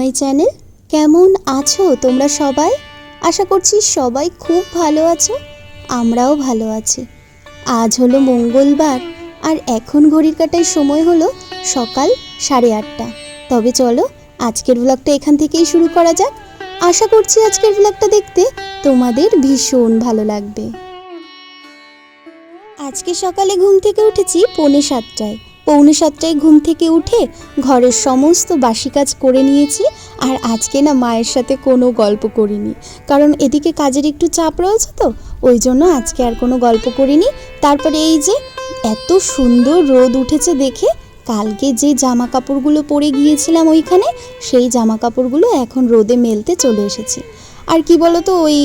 My channel. কেমন আছো তোমরা সবাই? আশা করছি সবাই খুব ভালো আছো, আমরাও ভালো আছি। আজ হলো মঙ্গলবার, আর এখন ঘড়ির কাটায় সময় হলো সকাল সাড়ে আটটা। তবে চলো, আজকের ব্লগটা এখান থেকেই শুরু করা যাক। আশা করছি আজকের ব্লগটা দেখতে তোমাদের ভীষণ ভালো লাগবে। আজকে সকালে ঘুম থেকে উঠেছি পৌনে সাতটায়। পৌনে সাতটায় ঘুম থেকে উঠে ঘরের সমস্ত বাসি কাজ করে নিয়েছি আর আজকে না মায়ের সাথে কোনো গল্প করিনি। কারণ এদিকে কাজের একটু চাপ রয়েছে তো, ওই জন্য আজকে আর কোনো গল্প করিনি। তারপরে এই যে এত সুন্দর রোদ উঠেছে দেখে কালকে যে জামা কাপড়গুলো পরে গিয়েছিলাম ওইখানে, সেই জামা কাপড়গুলো এখন রোদে মেলতে চলে এসেছি। আর কি বলতো, ওই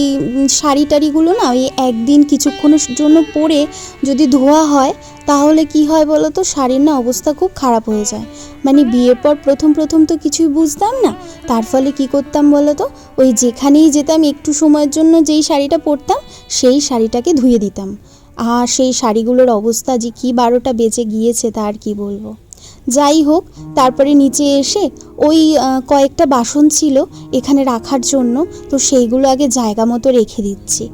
শাড়ি টাড়িগুলো না ওই একদিন কিছুক্ষণের জন্য পরে যদি ধোয়া হয়, তাহলে কি হয় বলো তো শাড়ির না অবস্থা খুব খারাপ হয়ে যায়। মানে বিয়ের পর প্রথম প্রথম তো কিছুই বুঝতাম না, তার ফলে কি করতাম বলো তো ওই যেখানেই যেতাম একটু সময়ের জন্য যেই শাড়িটা পরতাম, সেই শাড়িটাকে ধুয়ে দিতাম। আর সেই শাড়িগুলোর অবস্থা যে কি বারোটা বেঁচে গিয়েছে তা আর কি বলব। যাই হোক, তারপরে নিচে এসে ওই কয়েকটা বাসন ছিল এখানে রাখার জন্য, তো সেইগুলো আগে জায়গা মতো রেখে দিচ্ছি।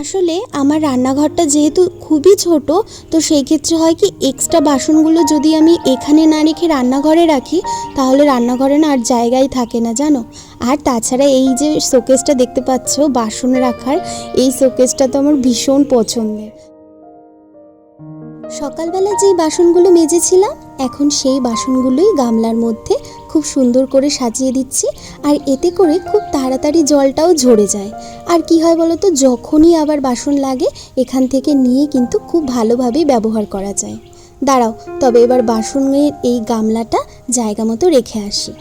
আসলে আমার রান্নাঘরটা যেহেতু খুবই ছোট, তো সেই ক্ষেত্রে হয় কি এক্সট্রা বাসনগুলো যদি আমি এখানে না রেখে রান্নাঘরে রাখি, তাহলে রান্নাঘরে না আর জায়গাই থাকে না, জানো? আর তাছাড়া এই যে শোকেসটা দেখতে পাচ্ছ, বাসন রাখার, এই শোকেসটা তো আমার ভীষণ পছন্দের। সকালবেলা যেই বাসনগুলো মেজেছিলাম, এখন সেই বাসনগুলোই গামলার মধ্যে খুব সুন্দর করে সাজিয়ে দিচ্ছি আর এতে করে খুব তাড়াতাড়ি জলটাও ঝরে যায়। আর কি হয় বলো তো যখনই আবার বাসন লাগে, এখান থেকে নিয়ে কিন্তু খুব ভালোভাবেই ব্যবহার করা যায়। দাঁড়াও, তবে এবার বাসনের এই গামলাটা জায়গা মতো রেখে আসি।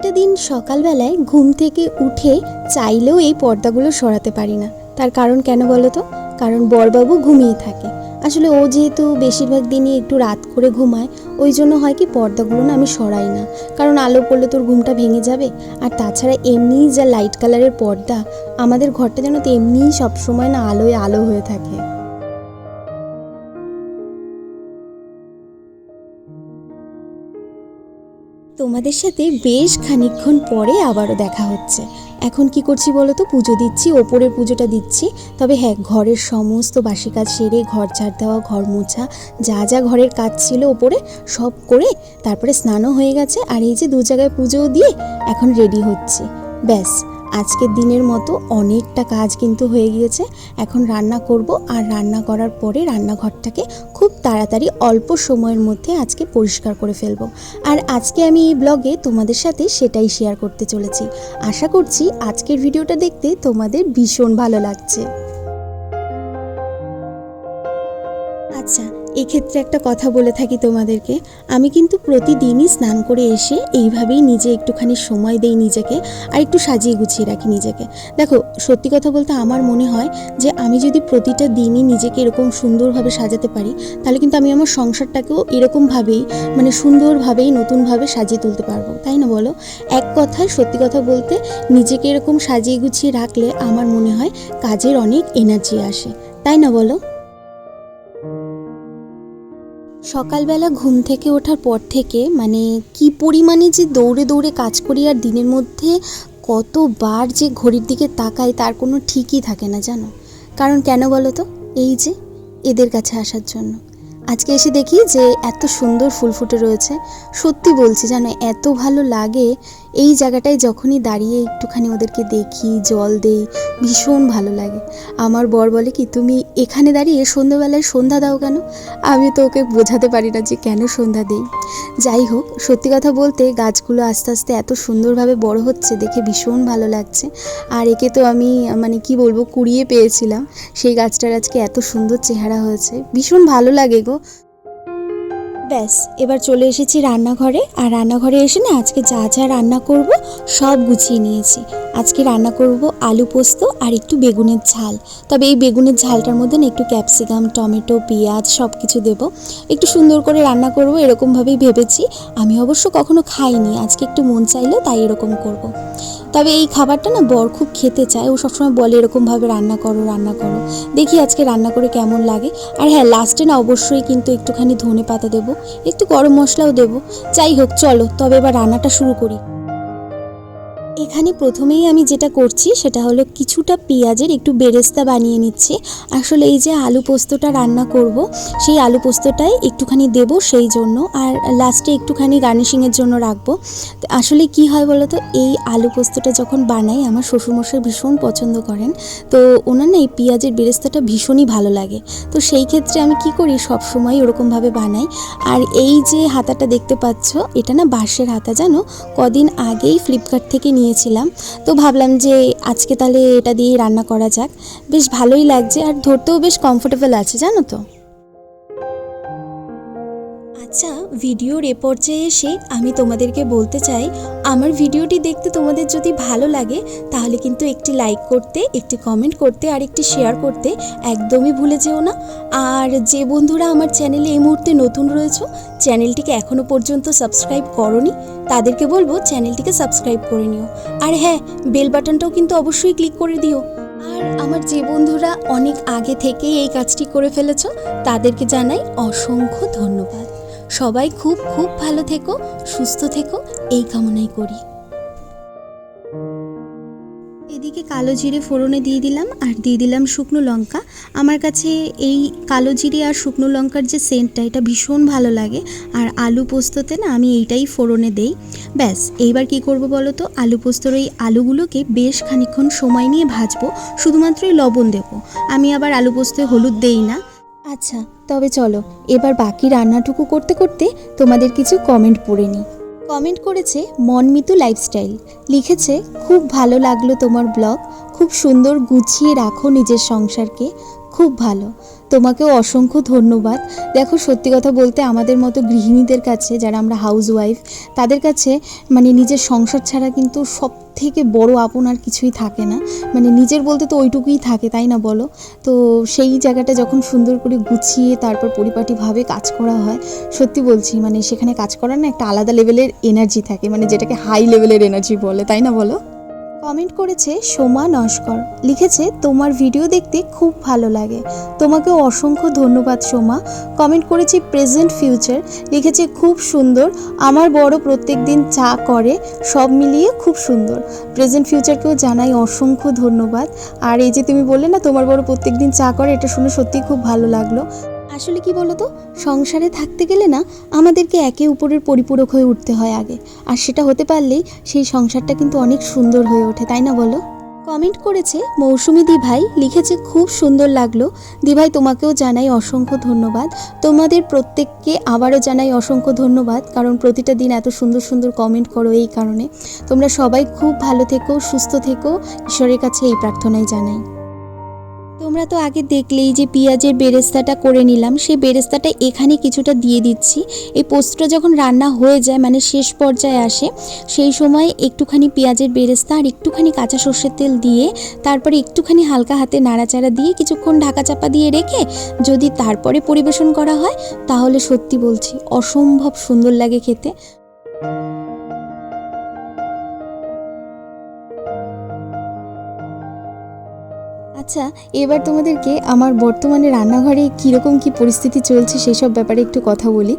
প্রতিটা দিন সকালবেলায় ঘুম থেকে উঠে চাইলেও এই পর্দাগুলো সরাতে পারি না। তার কারণ কেন বলো তো? কারণ বরবাবু ঘুমিয়ে থাকে। আসলে ও যেহেতু বেশিরভাগ দিনই একটু রাত করে ঘুমায়, ওই জন্য হয় কি পর্দাগুলো না আমি সরাই না। কারণ আলো পড়লে তোর ঘুমটা ভেঙে যাবে। আর তাছাড়া এমনিই যা লাইট কালারের পর্দা, আমাদের ঘরটা যেন তো এমনিই সবসময় না আলোয় আলো হয়ে থাকে। তোমাদের সাথে বেশ খানিকক্ষণ পরে আবারও দেখা হচ্ছে। এখন কি করছি বলো তো? পুজো দিচ্ছি, ওপরের পুজোটা দিচ্ছি। তবে হ্যাঁ ঘরের সমস্ত বাসি কাজ সেরে ঘর ঝাড় দেওয়া, ঘর মোছা, যা যা ঘরের কাজ ছিল ওপরে সব করে তারপরে স্নানও হয়ে গেছে। আর এই যে দু জায়গায় পুজোও দিয়ে এখন রেডি হচ্ছে। ব্যাস। আজকের দিনের মতো অনেকটা কাজ কিন্তু হয়ে গিয়েছে। এখন রান্না করব আর রান্না করার পরে রান্নাঘরটাকে খুব তাড়াতাড়ি অল্প সময়ের মধ্যে আজকে পরিষ্কার করে ফেলব। আর আজকে আমি এই ব্লগে তোমাদের সাথে সেটাই শেয়ার করতে চলেছি। আশা করছি আজকের ভিডিওটা দেখতে তোমাদের ভীষণ ভালো লাগছে। আচ্ছা এক্ষেত্রে একটা কথা বলে থাকি তোমাদেরকে। আমি কিন্তু প্রতিদিনই স্নান করে এসে এইভাবেই নিজে একটুখানি সময় দেই নিজেকে আর একটু সাজিয়ে গুছিয়ে রাখি নিজেকে। দেখো, সত্যি কথা বলতে আমার মনে হয় যে আমি যদি প্রতিটা দিনই নিজেকে এরকম সুন্দরভাবে সাজাতে পারি, তাহলে কিন্তু আমি আমার সংসারটাকেও এরকমভাবেই মানে সুন্দরভাবেই, নতুনভাবে সাজিয়ে তুলতে পারব। তাই না বলো? এক কথায় সত্যি কথা বলতে নিজেকে এরকম সাজিয়ে গুছিয়ে রাখলে আমার মনে হয় কাজের অনেক এনার্জি আসে। তাই না বলো? সকালবেলা ঘুম থেকে ওঠার পর থেকে মানে কি পরিমাণে যে দৌড়ে দৌড়ে কাজ করি আর দিনের মধ্যে কতবার যে ঘড়ির দিকে তাকাই তার কোনো ঠিকই থাকে না, জানো? কারণ কেন বলো তো? এই যে এদের কাছে আসার জন্য। আজকে এসে দেখি যে এত সুন্দর ফুল ফুটে রয়েছে। সত্যি বলছি, জানো, এত ভালো লাগে এই জায়গাটায় যখনই দাঁড়িয়ে একটুখানি ওদেরকে দেখি, জল দেই, ভীষণ ভালো লাগে। আমার বর বলে কি, তুমি এখানে দাঁড়িয়ে সন্ধ্যাবেলায় সন্ধ্যা দাও কেন? আমি তো ওকে বোঝাতে পারি না যে কেন সন্ধ্যা দেই। যাই হোক, সত্যি কথা বলতে গাছগুলো আস্তে আস্তে এত সুন্দরভাবে বড় হচ্ছে, দেখে ভীষণ ভালো লাগছে। আর একে তো আমি মানে কি বলব, কুড়িয়ে পেয়েছিলাম। সেই গাছটার আজকে এত সুন্দর চেহারা হয়েছে। ভীষণ ভালো লাগে গো। ব্যাস, এবার চলে এসেছি রান্নাঘরে। আর রান্নাঘরে এসে না আজকে যা যা রান্না করব সব গুছিয়ে নিয়েছি। আজকে রান্না করব আলু পোস্ত আর একটু বেগুনের ঝাল। তবে এই বেগুনের ঝালটার মধ্যে না একটু ক্যাপসিকাম, টমেটো, পেঁয়াজ সব কিছু দেবো। একটু সুন্দর করে রান্না করব, এরকমভাবেই ভেবেছি। আমি অবশ্য কখনো খাইনি, আজকে একটু মন চাইলো তাই এরকম করব। তবে এই খাবারটা না বর খুব খেতে চায়। ও সবসময় বলে এরকমভাবে রান্না করো রান্না করো। দেখি আজকে রান্না করে কেমন লাগে। আর হ্যাঁ লাস্টে না অবশ্যই কিন্তু একটুখানি ধনে পাতা দেবো, একটু গরম মশলাও দেবো। যাই হোক, চলো, তবে এবার রান্নাটা শুরু করি। এখানে প্রথমেই আমি যেটা করছি, সেটা হলো কিছুটা পেঁয়াজের একটু বেরেস্তা বানিয়ে নিচ্ছি। আসলে এই যে আলু পোস্তটা রান্না করব, সেই আলু পোস্তটাই একটুখানি দেব সেই জন্য, আর লাস্টে একটুখানি গার্নিশিংয়ের জন্য রাখব। আসলে কি হয় বলো তো এই আলু পোস্তটা যখন বানাই, আমার শ্বশুরমশাই ভীষণ পছন্দ করেন। তো ওনার না এই পেঁয়াজের বেরেস্তাটা ভীষণই ভালো লাগে। তো সেই ক্ষেত্রে আমি কি করি সব সময় ওরকমভাবে বানাই। আর এই যে হাতাটা দেখতে পাচ্ছ, এটা না বাঁশের হাতা, জানো? কদিন আগেই ফ্লিপকার্ট থেকে নিয়েছিলাম তো ভাবলাম যে আজকে তাহলে এটা দিয়েই রান্না করা যাক। বেশ ভালোই লাগছে আর ধরতেও বেশ কমফোর্টেবল আছে, জানো তো? আচ্ছা ভিডিওর এ পর্যায়ে এসে আমি তোমাদেরকে বলতে চাই, আমার ভিডিওটি দেখতে তোমাদের যদি ভালো লাগে, তাহলে কিন্তু একটি লাইক করতে, একটি কমেন্ট করতে আর একটি শেয়ার করতে একদমই ভুলে যেও না। আর যে বন্ধুরা আমার চ্যানেলে এই মুহূর্তে নতুন রয়েছে চ্যানেলটিকে এখনও পর্যন্ত সাবস্ক্রাইব করনি, তাদেরকে বলব চ্যানেলটিকে সাবস্ক্রাইব করে নিও। আর হ্যাঁ বেল বাটনটাও কিন্তু অবশ্যই ক্লিক করে দিও। আর আমার যে বন্ধুরা অনেক আগে থেকেই এই কাজটি করে ফেলেছ, তাদেরকে জানাই অসংখ্য ধন্যবাদ। সবাই খুব খুব ভালো থেকো, সুস্থ থেকো, এই কামনাই করি। এদিকে কালো জিরে ফোড়নে দিয়ে দিলাম আর দিয়ে দিলাম শুকনো লঙ্কা। আমার কাছে এই কালো জিরে আর শুকনো লঙ্কার যে সেন্টটা, এটা ভীষণ ভালো লাগে। আর আলু পোস্ততে না আমি এইটাই ফোড়নে দেই। ব্যাস, এইবার কি করব বলো তো? আলু পোস্তর এই আলুগুলোকে বেশ খানিক্ষণ সময় নিয়ে ভাজবো। শুধুমাত্রই লবণ দেবো। আমি আবার আলু পোস্তয় হলুদ দেই না। আচ্ছা তবে চলো, এবার বাকি রান্নাটুকু করতে করতে তোমাদের কিছু কমেন্ট পড়ে নিই। কমেন্ট করেছে মনমিতু লাইফস্টাইল লিখেছে, খুব ভালো লাগল তোমার ব্লগ খুব সুন্দর গুছিয়ে রাখো নিজের সংসারকে। খুব ভালো। তোমাকেও অসংখ্য ধন্যবাদ। দেখো, সত্যি কথা বলতে আমাদের মতো গৃহিণীদের কাছে, যারা আমরা হাউস ওয়াইফ তাদের কাছে মানে নিজের সংসার ছাড়া কিন্তু সব থেকে বড় আপন আর কিছুই থাকে না। মানে নিজের বলতে তো ওইটুকুই থাকে, তাই না বলো? তো সেই জায়গাটা যখন সুন্দর করে গুছিয়ে তারপর পরিপাটিভাবে কাজ করা হয়, সত্যি বলছি মানে সেখানে কাজ করার না একটা আলাদা লেভেলের এনার্জি থাকে মানে যেটাকে হাই লেভেলের এনার্জি বলে, তাই না বলো? কমেন্ট করেছে সোমা নস্কর। লিখেছে, তোমার ভিডিও দেখতে খুব ভালো লাগে। তোমাকেও অসংখ্য ধন্যবাদ সোমা। কমেন্ট করেছে, প্রেজেন্ট ফিউচার। লিখেছে, খুব সুন্দর। আমার বড় প্রত্যেক দিন চা করে, সব মিলিয়ে খুব সুন্দর। প্রেজেন্ট ফিউচারকেও জানাই অসংখ্য ধন্যবাদ। আর এই যে তুমি বললে না, তোমার বড় প্রত্যেক দিন চা করে, এটা শুনে সত্যিই খুব ভালো লাগল। আসলে কি বলো তো সংসারে থাকতে গেলে না, আমাদেরকে একে উপরের পরিপূরক হয়ে উঠতে হয় আগে। আর সেটা হতে পারলেই সেই সংসারটা কিন্তু অনেক সুন্দর হয়ে ওঠে, তাই না বলো? কমেন্ট করেছে, মৌসুমি দিভাই লিখেছে, খুব সুন্দর লাগল। দিভাই, তোমাকেও জানাই অসংখ্য ধন্যবাদ। তোমাদের প্রত্যেককে আবারও জানাই অসংখ্য ধন্যবাদ, কারণ প্রতিটা দিন এত সুন্দর সুন্দর কমেন্ট করো এই কারণে। তোমরা সবাই খুব ভালো থেকো, সুস্থ থেকো। ঈশ্বরের কাছে এই প্রার্থনাই জানাই। তোমরা তো আগে দেখলেই যে পেঁয়াজের বেরেস্তাটা করে নিলাম, সেই বেরেস্তাটা এখানে কিছুটা দিয়ে দিচ্ছি। এই পোস্তটা যখন রান্না হয়ে যায় মানে শেষ পর্যায়ে আসে, সেই সময় একটুখানি পেঁয়াজের বেরেস্তা আর একটুখানি কাঁচা সর্ষের তেল দিয়ে, তারপরে একটুখানি হালকা হাতে নাড়াচাড়া দিয়ে কিছুক্ষণ ঢাকা চাপা দিয়ে রেখে, যদি তারপরে পরিবেশন করা হয়, তাহলে সত্যি বলছি, অসম্ভব সুন্দর লাগে খেতে। আচ্ছা এবার তোমাদেরকে আমার বর্তমানে রান্নাঘরে কীরকম কী পরিস্থিতি চলছে সেই সব ব্যাপারে একটু কথা বলি।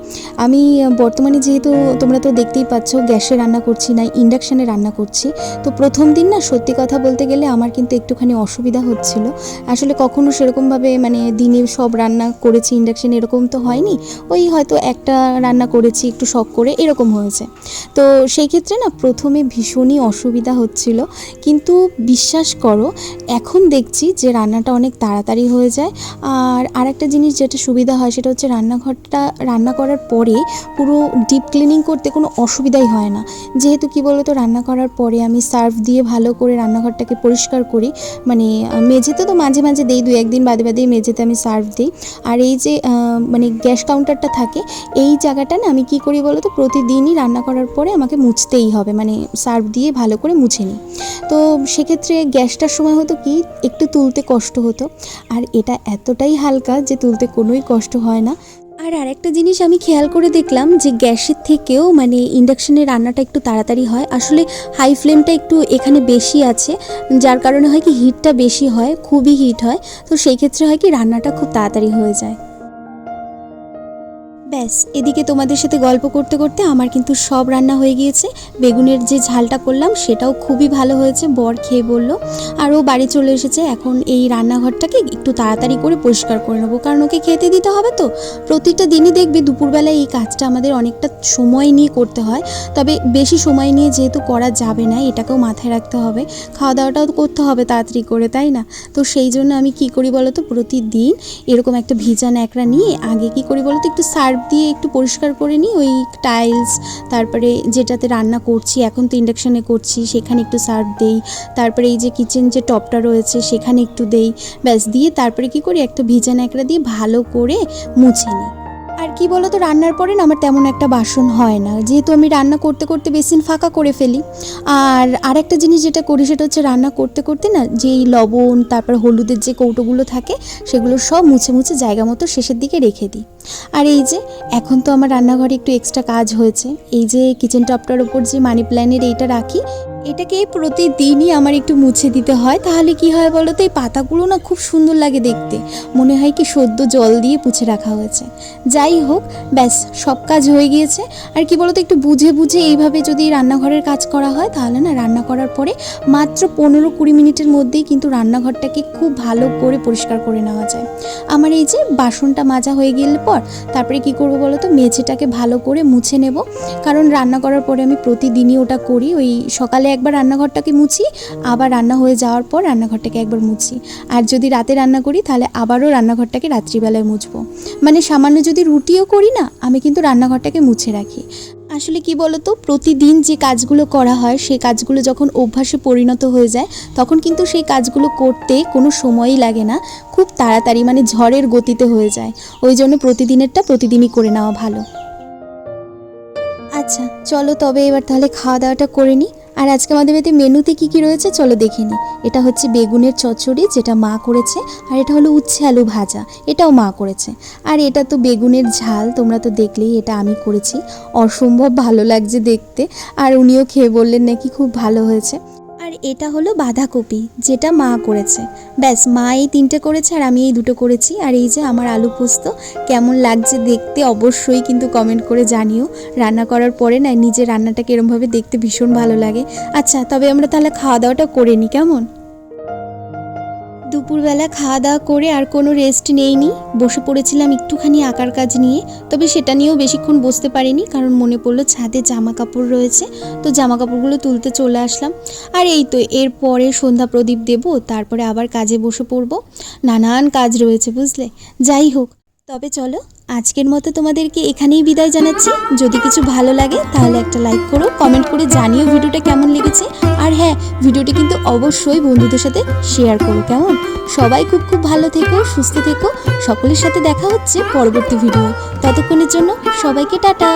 আমি বর্তমানে যেহেতু তোমরা তো দেখতেই পাচ্ছ গ্যাসে রান্না করছি না, ইন্ডাকশানে রান্না করছি। তো প্রথম দিন না সত্যি কথা বলতে গেলে আমার কিন্তু একটুখানি অসুবিধা হচ্ছিল। আসলে কখনো সেরকমভাবে মানে দিনে সব রান্না করেছি, ইন্ডাকশানে এরকম তো হয়নি। ওই হয়তো একটা রান্না করেছি, একটু শখ করে এরকম হয়েছে। তো সেই ক্ষেত্রে না প্রথমে ভীষণই অসুবিধা হচ্ছিল। কিন্তু বিশ্বাস করো, এখন দেখছি যে রান্নাটা অনেক তাড়াতাড়ি হয়ে যায়। আর আরেকটা জিনিস যেটা সুবিধা হয় সেটা হচ্ছে রান্নাঘরটা রান্না করার পরে পুরো ডিপ ক্লিনিং করতে কোনো অসুবিধাই হয় না। যেহেতু কি বলতো, রান্না করার পরে আমি সার্ফ দিয়ে ভালো করে রান্নাঘরটাকে পরিষ্কার করি। মানে মেঝেতে তো মাঝে মাঝে দেই দু একদিন বাদে বাদে মেঝেতে আমি সার্ফ দিই। আর এই যে মানে গ্যাস কাউন্টারটা থাকে, এই জায়গাটা না আমি কি করি বলো তো প্রতিদিনই রান্না করার পরে আমাকে মুছতেই হবে। মানে সার্ফ দিয়ে ভালো করে মুছে নিই। তো সেক্ষেত্রে গ্যাসটার সময় হতো কি, একটু তুলতে কষ্ট হতো। আর এটা এতটাই হালকা যে তুলতে কোনোই কষ্ট হয় না। আর আরেকটা জিনিস আমি খেয়াল করে দেখলাম যে গ্যাসের থেকেও মানে ইন্ডাকশানের রান্নাটা একটু তাড়াতাড়ি হয়। আসলে হাই ফ্লেমটা একটু এখানে বেশি আছে, যার কারণে হয় কি হিটটা বেশি হয়, খুবই হিট হয়। তো সেই ক্ষেত্রে হয় কি রান্নাটা খুব তাড়াতাড়ি হয়ে যায়। ব্যাস, এদিকে তোমাদের সাথে গল্প করতে করতে আমার কিন্তু সব রান্না হয়ে গিয়েছে। বেগুনের যে ঝালটা করলাম, সেটাও খুবই ভালো হয়েছে, বর খেয়ে বলল। আর ও বাড়ি চলে এসেছে, এখন এই রান্নাঘরটাকে একটু তাড়াতাড়ি করে পরিষ্কার করে নেব, কারণ ওকে খেতে দিতে হবে তো। প্রতিটা দিনই দেখবি দুপুরবেলায় এই কাজটা আমাদের অনেকটা সময় নিয়ে করতে হয়, তবে বেশি সময় নিয়ে যেহেতু করা যাবে না, এটাকেও মাথায় রাখতে হবে। খাওয়া দাওয়াটাও করতে হবে তাড়াতাড়ি করে, তাই না? তো সেই জন্য আমি কি করি বলো তো, প্রতিদিন এরকম একটা ভিজা ন্যাকড়া নিয়ে আগে কি করি বলো তো, একটু সার্ফ দিয়ে একটু পরিষ্কার করে নিই, ওই টাইলস তারপরে যেটাতে রান্না করছি, এখন তো ইন্ডাকশানে করছি, সেখানে একটু সার্ফ দেই, তারপরে এই যে কিচেন যে টপটা রয়েছে, সেখানে একটু দেই, ব্যাস দিয়ে তারপরে কি করি, একটা ভিজা ন্যাকড়া দিয়ে ভালো করে মুছে নিই। আর কি বলতো, রান্নার পরে না আমার তেমন একটা বাসন হয় না। যেহেতু আমি রান্না করতে করতে বেসিন ফাঁকা করে ফেলি। আর আরেকটা জিনিস যেটা করি সেটা হচ্ছে রান্না করতে করতে না যেই লবণ, তারপর হলুদের যে কৌটোগুলো থাকে, সেগুলো সব মুছে মুছে জায়গা মতো শেষের দিকে রেখে দিই। আর এই যে, এখন তো আমার রান্নাঘরে একটু এক্সট্রা কাজ হয়েছে। এই যে কিচেন টপটার ওপর যে মানি প্ল্যানের এইটা রাখি এটাকে প্রতিদিনই আমার একটু মুছে দিতে হয়, তাহলে কি হয় বলো তো? এই পাতাগুলো না খুব সুন্দর লাগে দেখতে। মনে হয় কি সদ্য জল দিয়ে পুছে রাখা হয়েছে। যাই হোক, ব্যাস, সব কাজ হয়ে গিয়েছে। আর কি বলতো একটু বুঝে বুঝে এইভাবে যদি রান্নাঘরের কাজ করা হয়, তাহলে না রান্না করার পরে মাত্র পনেরো কুড়ি মিনিটের মধ্যেই কিন্তু রান্নাঘরটাকে খুব ভালো করে পরিষ্কার করে নেওয়া যায়। আমার এই যে বাসনটা মাজা হয়ে গেলে পর, তারপরে কি করব বলো তো? মেঝেটাকে ভালো করে মুছে নেব। কারণ রান্না করার পরে আমি প্রতিদিনই ওটা করি। ওই সকালে একবার রান্নাঘরটাকে মুছি, আবার রান্না হয়ে যাওয়ার পর রান্নাঘরটাকে একবার মুছি। আর যদি রাতে রান্না করি, তাহলে আবারও রান্নাঘরটাকে রাত্রিবেলায় মুছবো। মানে সামান্য যদি রুটিও করি না, আমি কিন্তু রান্নাঘরটাকে মুছে রাখি। আসলে কি বলতো, প্রতিদিন যে কাজগুলো করা হয়, সেই কাজগুলো যখন অভ্যাসে পরিণত হয়ে যায়, তখন কিন্তু সেই কাজগুলো করতে কোনো সময়ই লাগে না। খুব তাড়াতাড়ি মানে ঝড়ের গতিতে হয়ে যায়। ওই জন্য প্রতিদিনেরটা প্রতিদিনই করে নেওয়া ভালো। আচ্ছা চলো তবে এবার তাহলে খাওয়া দাওয়াটা করে নিই আর আজকে আমাদের বাড়িতে মেনুতে কি কি রয়েছে চলো দেখে নিই। এটা হচ্ছে বেগুনের চচ্চড়ি যেটা মা করেছে, আর এটা হলো উচ্ছে আলু ভাজা, এটাও মা করেছে। আর এটা তো বেগুনের ঝাল, তোমরা তো দেখলেই এটা আমি করেছি। অসম্ভব ভালো লাগছে দেখতে, আর উনিও খেয়ে বললেন নাকি খুব ভালো হয়েছে। আর এটা হলো বাঁধাকপি, যেটা মা করেছে। ব্যাস, মা এই তিনটে করেছে আর আমি এই দুটো করেছি। আর এই যে আমার আলু পোস্ত, কেমন লাগছে দেখতে অবশ্যই কিন্তু কমেন্ট করে জানিও। রান্না করার পরে না নিজে রান্নাটাকে এরমভাবে দেখতে ভীষণ ভালো লাগে। আচ্ছা তবে আমরা তাহলে খাওয়া দাওয়াটা করে নিই কেমন? দুপুরবেলা খাওয়া দাওয়া করে আর কোনো রেস্ট নেইনি। বসে পড়েছিলাম একটুখানি আঁকার কাজ নিয়ে। তবে সেটা নিয়েও বেশিক্ষণ বসতে পারিনি কারণ মনে পড়ল ছাদে জামা কাপড় রয়েছে। তো জামা কাপড়গুলো তুলতে চলে আসলাম। আর এই তো এরপরে সন্ধ্যা প্রদীপ দেব, তারপরে আবার কাজে বসে পড়ব। নানান কাজ রয়েছে, বুঝলে? যাই হোক। তবে চলো, আজকের মতো তোমাদেরকে এখানেই বিদায় জানাচ্ছি। যদি কিছু ভালো লাগে, তাহলে একটা লাইক করো কমেন্ট করে জানিও ভিডিওটা কেমন লেগেছে। আর হ্যাঁ ভিডিওটি কিন্তু অবশ্যই বন্ধুদের সাথে শেয়ার করো, কেমন? সবাই খুব খুব ভালো থেকো, সুস্থ থেকো। সকলের সাথে দেখা হচ্ছে পরবর্তী ভিডিও ততক্ষণের জন্য সবাইকে টাটা।